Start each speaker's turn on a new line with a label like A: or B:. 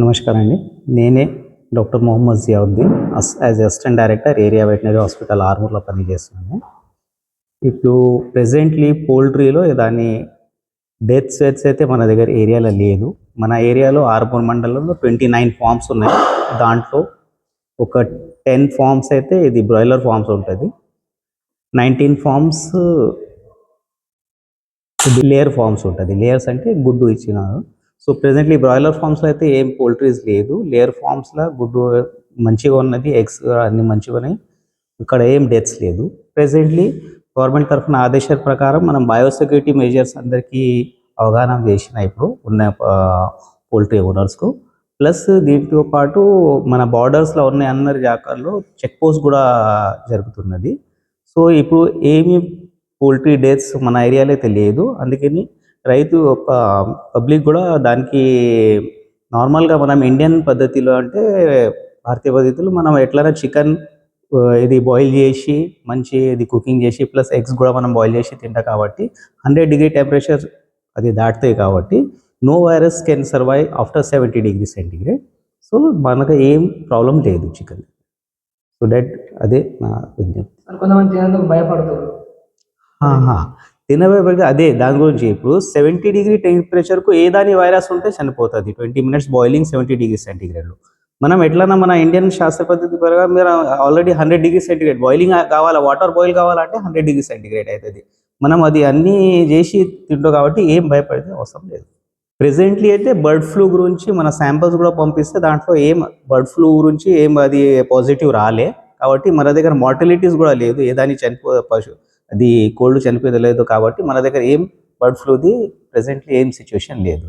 A: నమస్కారం అండి నేనే doctor Mohammed Ziauddin as as assistant director area veterinary hospital ఆర్మూర్లో పనిచేస్తున్నాను. ఇప్పుడు ప్రెసెంట్లీ పోల్ట్రీలో దాని డెత్ సెట్స్ అయితే మన దగ్గర ఏరియాలో లేదు. మన ఏరియాలో ఆర్మూర్ మండలంలో ట్వంటీ నైన్ ఫార్మ్స్ ఉన్నాయి. దాంట్లో ఒక టెన్ ఫార్మ్స్ అయితే ఇది బ్రాయిలర్ ఫార్మ్స్ ఉంటుంది. నైన్టీన్ ఫార్మ్స్ లేయర్ ఫార్మ్స్ ఉంటుంది. లేయర్స్ అంటే గుడ్డు ఇచ్చినారు. సో ప్రెసెంట్లీ బ్రాయిలర్ ఫార్మ్స్లో అయితే ఏం పోల్ట్రీస్ లేదు. లేయర్ ఫార్మ్స్లో గుడ్డు మంచిగా ఉన్నది ఎగ్స్ అన్ని మంచిగా ఉన్నాయి. ఇక్కడ ఏం డెత్స్ లేదు. ప్రెసెంట్లీ గవర్నమెంట్ తరఫున ఆదేశాల ప్రకారం మనం బయోసెక్యూరిటీ మెజర్స్ అందరికీ అవగాహన చేసిన ఇప్పుడు ఉన్న పోల్ట్రీ ఓనర్స్కు ప్లస్ దీంతో పాటు మన బార్డర్స్లో ఉన్న అందరి జాకర్లో చెక్ పోస్ట్ కూడా జరుగుతున్నది. సో ఇప్పుడు ఏమి పోల్ట్రీ డేట్స్ మన ఏరియాలో అయితే లేదు. అందుకని రైతు పబ్లిక్ కూడా దానికి నార్మల్గా మనం ఇండియన్ పద్ధతిలో అంటే భారతీయ పద్ధతిలో మనం ఎట్లైనా చికెన్ ఇది బాయిల్ చేసి మంచి ఇది కుకింగ్ చేసి ప్లస్ ఎగ్స్ కూడా మనం బాయిల్ చేసి తింటాం కాబట్టి హండ్రెడ్ డిగ్రీ టెంపరేచర్ అది దాటుతాయి కాబట్టి no virus can survive after seventy degree centigrade. So మనకు ఏం ప్రాబ్లం లేదు చికెన్. సో దట్ అదే నా విజ్ఞప్తి.
B: కొంతమంది తినేందుకు భయపడతారు.
A: ఆహా. అదే దాని గురించి ఇప్పుడు సెవెంటీ డిగ్రీ టెంపరేచర్కు ఏ దాని వైరస్ ఉంటే చనిపోతుంది. Twenty minutes boiling seventy degree సెంటిగ్రేడ్లో మనం ఎట్లన్నా మన ఇండియన్ శాస్త్ర పద్ధతి ప్రకారం మీరు already hundred degree centigrade boiling కావాలా వాటర్ బాయిల్ కావాలంటే హండ్రెడ్ డిగ్రీ సెంటీగ్రేడ్ అవుతుంది మనం అది అన్నీ చేసి తింటాం కాబట్టి ఏం భయపడితే అవసరం లేదు. ప్రెసెంట్లీ అయితే బర్డ్ ఫ్లూ గురించి మన శాంపిల్స్ కూడా పంపిస్తే దాంట్లో ఏం బర్డ్ ఫ్లూ గురించి ఏం అది పాజిటివ్ రాలే. కాబట్టి మన దగ్గర మార్టిలిటీస్ కూడా లేదు. ఏదాని చనిపో పశు అది కోల్డ్ చనిపోయేది లేదు కాబట్టి మన దగ్గర ఏం బర్డ్ ఫ్లూది ప్రజెంట్లీ ఏం సిచ్యువేషన్ లేదు.